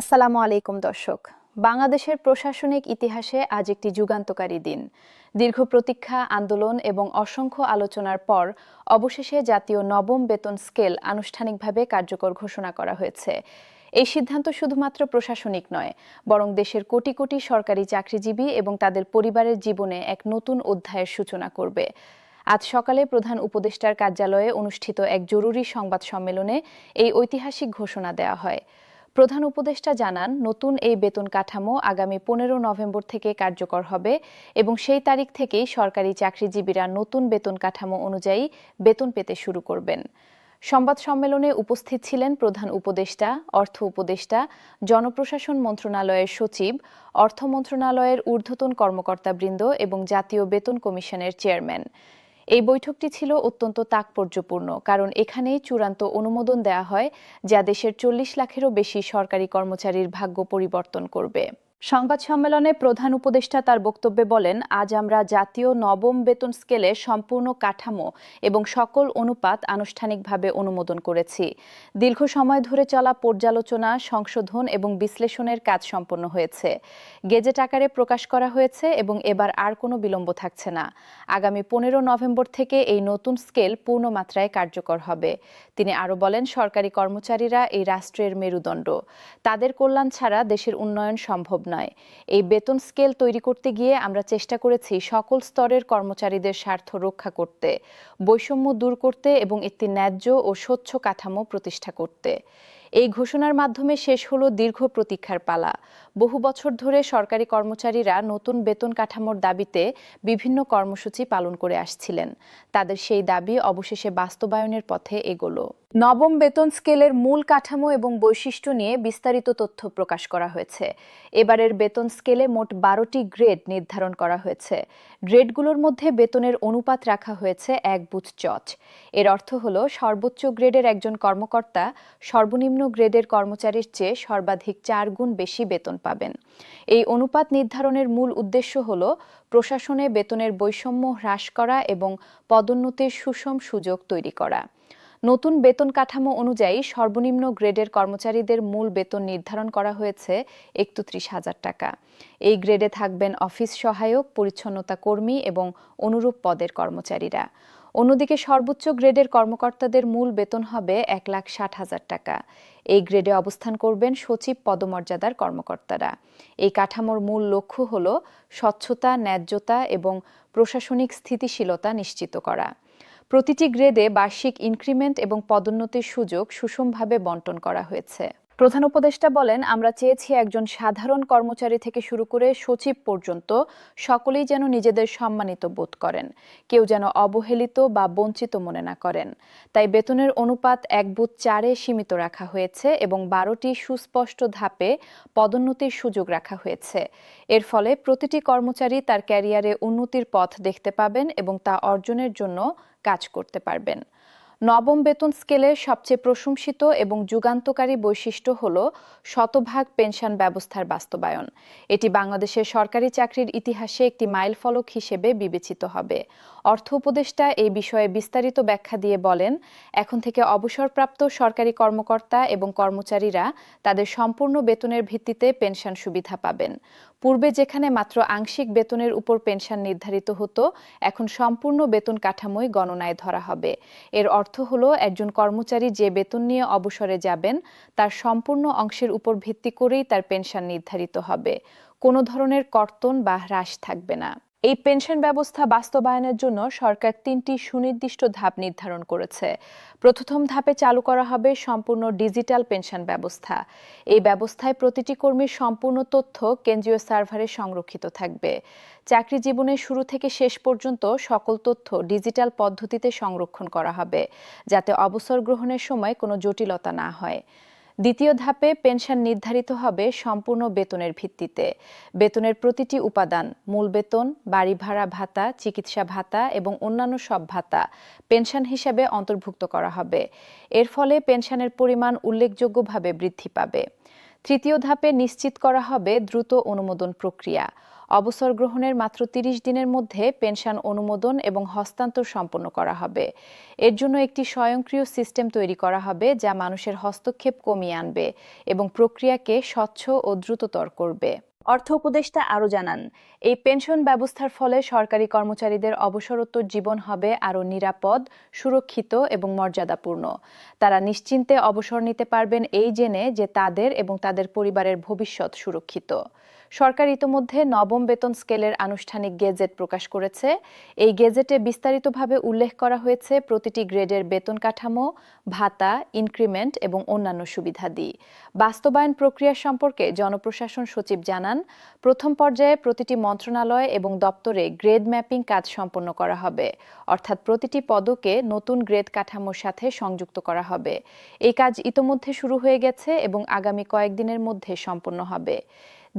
আসসালামু আলাইকুম, দর্শক। বাংলাদেশের প্রশাসনিক ইতিহাসে আজ একটি যুগান্তকারী দিন। দীর্ঘ প্রতীক্ষা, আন্দোলন এবং অসংখ্য আলোচনার পর অবশেষে জাতীয় নবম বেতন স্কেল আনুষ্ঠানিকভাবে কার্যকর ঘোষণা করা হয়েছে। এই সিদ্ধান্ত শুধুমাত্র প্রশাসনিক নয়, বরং দেশের কোটি কোটি সরকারি চাকরিজীবী এবং তাদের পরিবারের জীবনে এক নতুন অধ্যায়ের সূচনা করবে। আজ সকালে প্রধান উপদেষ্টার কার্যালয়ে অনুষ্ঠিত এক জরুরি সংবাদ সম্মেলনে এই ঐতিহাসিক ঘোষণা দেওয়া হয়। প্রধান উপদেষ্টা জানান, নতুন এই বেতন কাঠামো আগামী পনেরো নভেম্বর থেকে কার্যকর হবে এবং সেই তারিখ থেকেই সরকারি চাকরিজীবীরা নতুন বেতন কাঠামো অনুযায়ী বেতন পেতে শুরু করবেন। সংবাদ সম্মেলনে উপস্থিত ছিলেন প্রধান উপদেষ্টা, অর্থ উপদেষ্টা, জনপ্রশাসন মন্ত্রণালয়ের সচিব, অর্থ মন্ত্রণালয়ের ঊর্ধ্বতন কর্মকর্তাবৃন্দ এবং জাতীয় বেতন কমিশনের চেয়ারম্যান। এই বৈঠকটি ছিল অত্যন্ত তাৎপর্যপূর্ণ, কারণ এখানেই চূড়ান্ত অনুমোদন দেয়া হয় যা দেশের চল্লিশ লাখেরও বেশি সরকারি কর্মচারীর ভাগ্য পরিবর্তন করবে। সংবাদ সম্মেলনে প্রধান উপদেষ্টা তার বক্তব্যে বলেন, আজ আমরা জাতীয় নবম বেতন স্কেলে সম্পূর্ণ কাঠামো এবং সকল অনুপাত আনুষ্ঠানিকভাবে অনুমোদন করেছি। দীর্ঘ সময় ধরে চলা পর্যালোচনা, সংশোধন এবং বিশ্লেষণের কাজ সম্পন্ন হয়েছে। গেজেট আকারে প্রকাশ করা হয়েছে এবং এবার আর কোনো বিলম্ব থাকছে না। আগামী পনেরো নভেম্বর থেকে এই নতুন স্কেল পূর্ণ মাত্রায় কার্যকর হবে। তিনি আরও বলেন, সরকারি কর্মচারীরা এই রাষ্ট্রের মেরুদণ্ড। তাদের কল্যাণ ছাড়া দেশের উন্নয়ন সম্ভব নয় এই বেতন স্কেল তৈরি করতে গিয়ে আমরা চেষ্টা করেছি সকল স্তরের কর্মচারীদের স্বার্থ রক্ষা করতে, বৈষম্য দূর করতে এবং একটি ন্যায্য ও স্বচ্ছ কাঠামো প্রতিষ্ঠা করতে। এই ঘোষণার মাধ্যমে শেষ হলো দীর্ঘ প্রতীক্ষার পালা। বহু বছর ধরে সরকারি কর্মচারীরা নতুন বেতন কাঠামোর দাবিতে বিভিন্ন কর্মসূচি পালন করে আসছিলেন। তাদের সেই দাবি অবশেষে বাস্তবায়নের পথে এগোলো। নবম বেতন স্কেলের মূল কাঠামো এবং বৈশিষ্ট্য নিয়ে বিস্তারিত তথ্য প্রকাশ করা হয়েছে। এবারের বেতন স্কেলে মোট বারোটি গ্রেড নির্ধারণ করা হয়েছে। গ্রেডগুলোর মধ্যে বেতনের অনুপাত রাখা হয়েছে এক বুথ চচ এর অর্থ হল সর্বোচ্চ গ্রেডের একজন কর্মকর্তা সর্বনিম্ন গ্রেডের কর্মচারীর চেয়ে সর্বাধিক চার গুণ বেশি বেতন পাবেন। এই অনুপাত নির্ধারণের মূল উদ্দেশ্য হল প্রশাসনে বেতনের বৈষম্য হ্রাস করা এবং পদোন্নতির সুষম সুযোগ তৈরি করা। নতুন বেতন কাঠামো অনুযায়ী সর্বনিম্ন গ্রেডের কর্মচারীদের মূল বেতন নির্ধারণ করা হয়েছে একত্রিশ হাজার টাকা। এই গ্রেডে থাকবেন অফিস সহায়ক, পরিচ্ছন্নতা কর্মী এবং অনুরূপ পদের কর্মচারীরা। অন্যদিকে সর্বোচ্চ গ্রেডের কর্মকর্তাদের মূল বেতন হবে এক লাখ ষাট হাজার টাকা। এই গ্রেডে অবস্থান করবেন সচিব পদমর্যাদার কর্মকর্তারা। এই কাঠামোর মূল লক্ষ্য হল স্বচ্ছতা, ন্যায্যতা এবং প্রশাসনিক স্থিতিশীলতা নিশ্চিত করা। প্রতিটি গ্রেডে বার্ষিক ইনক্রিমেন্ট এবং পদোন্নতির সুযোগ সুষমভাবে বন্টন করা হয়েছে। প্রধান উপদেষ্টা বলেন, আমরা চেয়েছি একজন সাধারণ কর্মচারী থেকে শুরু করে সচিব পর্যন্ত সকলেই যেন নিজেদের সম্মানিত বোধ করেন। কেউ যেন অবহেলিত বা বঞ্চিত মনে না করেন। তাই বেতনের অনুপাত এক বুথ চারে সীমিত রাখা হয়েছে এবং বারোটি সুস্পষ্ট ধাপে পদোন্নতির সুযোগ রাখা হয়েছে। এর ফলে প্রতিটি কর্মচারী তার ক্যারিয়ারে উন্নতির পথ দেখতে পাবেন এবং তা অর্জনের জন্য কাজ করতে পারবেন। নবম বেতন স্কেলের সবচেয়ে প্রশংসিত এবং যুগান্তকারী বৈশিষ্ট্য হল শতভাগ পেনশন ব্যবস্থার বাস্তবায়ন। এটি বাংলাদেশের সরকারি চাকরির ইতিহাসে একটি মাইলফলক হিসেবে বিবেচিত হবে। অর্থ উপদেষ্টা এই বিষয়ে বিস্তারিত ব্যাখ্যা দিয়ে বলেন, এখন থেকে অবসরপ্রাপ্ত সরকারি কর্মকর্তা এবং কর্মচারীরা তাদের সম্পূর্ণ বেতনের ভিত্তিতে পেনশন সুবিধা পাবেন। পূর্বে যেখানে মাত্র আংশিক বেতনের উপর পেনশন নির্ধারিত হতো, এখন সম্পূর্ণ বেতন কাঠামোই গণনায় ধরা হবে। এর অর্থ হল একজন কর্মচারী যে বেতন নিয়ে অবসরে যাবেন, তার সম্পূর্ণ অংশের উপর ভিত্তি করেই তার পেনশন নির্ধারিত হবে। কোনো ধরনের কর্তন বা হ্রাস থাকবে না। এই পেনশন ব্যবস্থা বাস্তবায়নের জন্য সরকার তিনটি সুনির্দিষ্ট ধাপ নির্ধারণ করেছে। প্রথম ধাপে চালু করা হবে সম্পূর্ণ ডিজিটাল পেনশন ব্যবস্থা। এই ব্যবস্থায় প্রতিটি কর্মীর সম্পূর্ণ তথ্য কেন্দ্রীয় সার্ভারে সংরক্ষিত থাকবে। চাকরি জীবনের শুরু থেকে শেষ পর্যন্ত সকল তথ্য ডিজিটাল পদ্ধতিতে সংরক্ষণ করা হবে, যাতে অবসর গ্রহণের সময় কোনো জটিলতা না হয়। দ্বিতীয় ধাপে পেনশন নির্ধারিত হবে সম্পূর্ণ বেতনের ভিত্তিতে। বেতনের প্রতিটি উপাদান, মূল বেতন, বাড়ি ভাড়া ভাতা, চিকিৎসা ভাতা এবং অন্যান্য সব ভাতা পেনশন হিসাবে অন্তর্ভুক্ত করা হবে। এর ফলে পেনশনের পরিমাণ উল্লেখযোগ্যভাবে বৃদ্ধি পাবে। তৃতীয় ধাপে নিশ্চিত করা হবে দ্রুত অনুমোদন প্রক্রিয়া। অবসর গ্রহণের মাত্র তিরিশ দিনের মধ্যে পেনশন অনুমোদন এবং হস্তান্তর সম্পন্ন করা হবে। এর জন্য একটি স্বয়ংক্রিয় সিস্টেম তৈরি করা হবে যা মানুষের হস্তক্ষেপ কমিয়ে আনবে এবং প্রক্রিয়াকে স্বচ্ছ ও দ্রুততর করবে। অর্থ উপদেষ্টা আরও জানান, এই পেনশন ব্যবস্থার ফলে সরকারি কর্মচারীদের অবসরোত্তর জীবন হবে আরও নিরাপদ, সুরক্ষিত এবং মর্যাদাপূর্ণ। তারা নিশ্চিন্তে অবসর নিতে পারবেন এই জেনে যে তাদের এবং তাদের পরিবারের ভবিষ্যৎ সুরক্ষিত। সরকার ইতোমধ্যে নবম বেতন স্কেলের আনুষ্ঠানিক গেজেট প্রকাশ করেছে। এই গেজেটে বিস্তারিতভাবে উল্লেখ করা হয়েছে প্রতিটি গ্রেডের বেতন কাঠামো, ভাতা, ইনক্রিমেন্ট এবং অন্যান্য সুবিধাদি। বাস্তবায়ন প্রক্রিয়া সম্পর্কে জনপ্রশাসন সচিব জানান, প্রথম পর্যায়ে প্রতিটি মন্ত্রণালয় এবং দপ্তরে গ্রেড ম্যাপিং কাজ সম্পন্ন করা হবে। অর্থাৎ প্রতিটি পদকে নতুন গ্রেড কাঠামোর সাথে সংযুক্ত করা হবে। এই কাজ ইতোমধ্যে শুরু হয়ে গেছে এবং আগামী কয়েকদিনের মধ্যে সম্পন্ন হবে।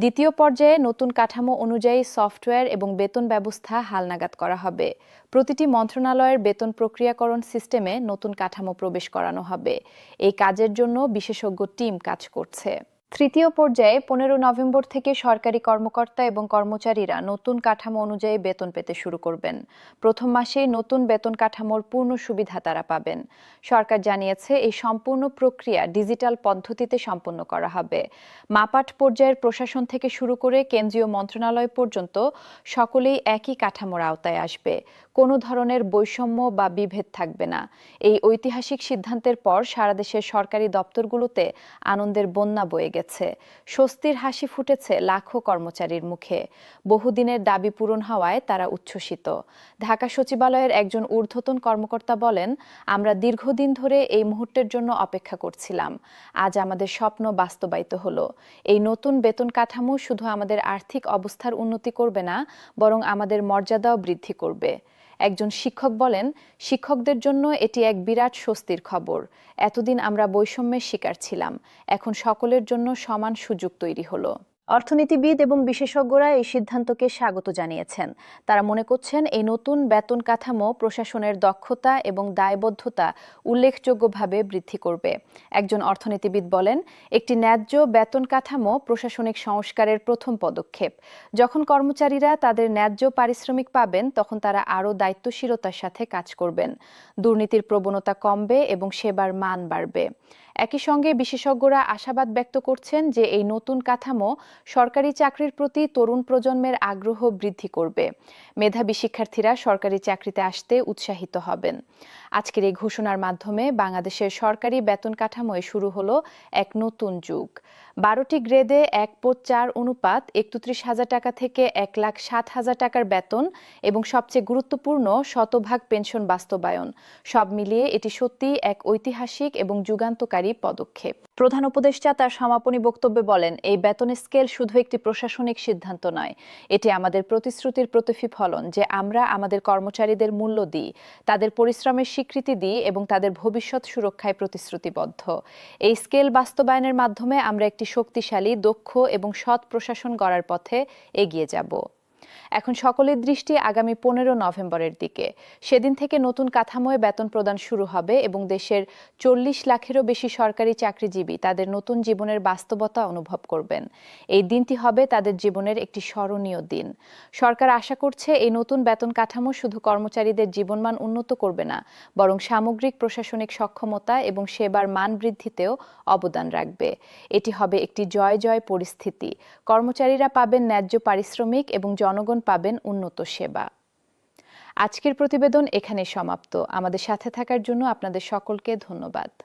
দ্বিতীয় পর্যায়ে নতুন কাঠামো অনুযায়ী সফটওয়্যার এবং বেতন ব্যবস্থা হালনাগাদ করা হবে। প্রতিটি মন্ত্রণালয়ের বেতন প্রক্রিয়াকরণ সিস্টেমে নতুন কাঠামো প্রবেশ করানো হবে। এই কাজের জন্য বিশেষজ্ঞ টিম কাজ করছে। তৃতীয় পর্যায়ে পনেরো নভেম্বর থেকে সরকারি কর্মকর্তা এবং কর্মচারীরা নতুন কাঠামো অনুযায়ী বেতন পেতে শুরু করবেন। প্রথম মাসেই নতুন বেতন কাঠামোর পূর্ণ সুবিধা তারা পাবেন। সরকার জানিয়েছে, এই সম্পূর্ণ প্রক্রিয়া ডিজিটাল পদ্ধতিতে সম্পন্ন করা হবে। মাপাট পর্যায়ের প্রশাসন থেকে শুরু করে কেন্দ্রীয় মন্ত্রণালয় পর্যন্ত সকলেই একই কাঠামোর আওতায় আসবে। কোনো ধরনের বৈষম্য বা বিভেদ থাকবে না। এই ঐতিহাসিক সিদ্ধান্তের পর সারা দেশের সরকারি দপ্তরগুলোতে আনন্দের বন্যা বয়ে গেছে। স্বস্তির হাসি ফুটেছে লাখো কর্মচারীর মুখে। বহুদিনের দাবি পূরণ হওয়ায় তারা উচ্ছ্বসিত। ঢাকা সচিবালয়ের একজন ঊর্ধ্বতন কর্মকর্তা বলেন, আমরা দীর্ঘদিন ধরে এই মুহূর্তের জন্য অপেক্ষা করছিলাম। আজ আমাদের স্বপ্ন বাস্তবায়িত হলো। এই নতুন বেতন কাঠামো শুধু আমাদের আর্থিক অবস্থার উন্নতি করবে না, বরং আমাদের মর্যাদাও বৃদ্ধি করবে। একজন শিক্ষক বলেন, শিক্ষকদের জন্য এটি এক বিরাট স্বস্তির খবর। এতদিন আমরা বৈষম্যের শিকার ছিলাম। এখন সকলের জন্য সমান সুযোগ তৈরি হলো। অর্থনীতিবিদ এবং বিশেষজ্ঞরা এই সিদ্ধান্তকে স্বাগত জানিয়েছেন। তারা মনে করছেন এই নতুন বেতন কাঠামো প্রশাসনের দক্ষতা এবং দায়বদ্ধতা উল্লেখযোগ্যভাবে বৃদ্ধি করবে। একজন অর্থনীতিবিদ বলেন, একটি ন্যায্য বেতন কাঠামো প্রশাসনিক সংস্কারের প্রথম পদক্ষেপ। যখন কর্মচারীরা তাদের ন্যায্য পারিশ্রমিক পাবেন, তখন তারা আরও দায়িত্বশীলতার সাথে কাজ করবেন। দুর্নীতির প্রবণতা কমবে এবং সেবার মান বাড়বে। একই সঙ্গে বিশেষজ্ঞরা আশাবাদ ব্যক্ত করছেন যে এই নতুন কাঠামো সরকারি চাকরির প্রতি তরুণ প্রজন্মের আগ্রহ বৃদ্ধি করবে। মেধাবী শিক্ষার্থীরা সরকারি চাকরিতে আসতে উৎসাহিত হবেন। আজকের এই ঘোষণার মাধ্যমে বাংলাদেশের সরকারি বেতন কাঠামোয় শুরু হলো এক নতুন যুগ। বারোটি গ্রেডে এক পোট চার অনুপাত, একত্রিশ হাজার টাকা থেকে এক লাখ সাত হাজার টাকার বেতন এবং সবচেয়ে গুরুত্বপূর্ণ শতভাগ পেনশন বাস্তবায়ন। সব মিলিয়ে এটি সত্যি এক ঐতিহাসিক এবং যুগান্তকারী পদক্ষেপ। প্রধান উপদেষ্টা তার সমাপনী বক্তব্যে বলেন, এই বেতনের স্কেল শুধু একটি প্রশাসনিক সিদ্ধান্ত নয়, এটি আমাদের প্রতিশ্রুতির প্রতিফলন যে আমরা আমাদের কর্মচারীদের মূল্য দিই, তাদের পরিশ্রমের স্বীকৃতি দিই এবং তাদের ভবিষ্যৎ সুরক্ষায় প্রতিশ্রুতিবদ্ধ। এই স্কেল বাস্তবায়নের মাধ্যমে আমরা একটি শক্তিশালী, দক্ষ এবং সৎ প্রশাসন গড়ার পথে এগিয়ে যাব। এখন সকলের দৃষ্টি আগামী পনেরো নভেম্বরের দিকে। সেদিন থেকে নতুন কাঠামোয় বেতন প্রদান শুরু হবে এবং দেশের চল্লিশ লাখেরও বেশি সরকারি চাকরিজীবী তাদের নতুন জীবনের বাস্তবতা অনুভব করবেন। এই দিনটি হবে তাদের জীবনের একটি স্মরণীয় দিন। সরকার আশা করছে এই নতুন বেতন কাঠামো শুধু কর্মচারীদের জীবনমান উন্নত করবে না, বরং সামগ্রিক, প্রশাসনিক সক্ষমতা এবং সেবার মান বৃদ্ধিতেও অবদান রাখবে। এটি হবে একটি জয় জয় পরিস্থিতি। কর্মচারীরা পাবেন ন্যায্য পারিশ্রমিক এবং জনগণ পাবেন উন্নত সেবা। আজকের প্রতিবেদন এখানে সমাপ্ত। আমাদের সাথে থাকার জন্য আপনাদের সকলকে ধন্যবাদ।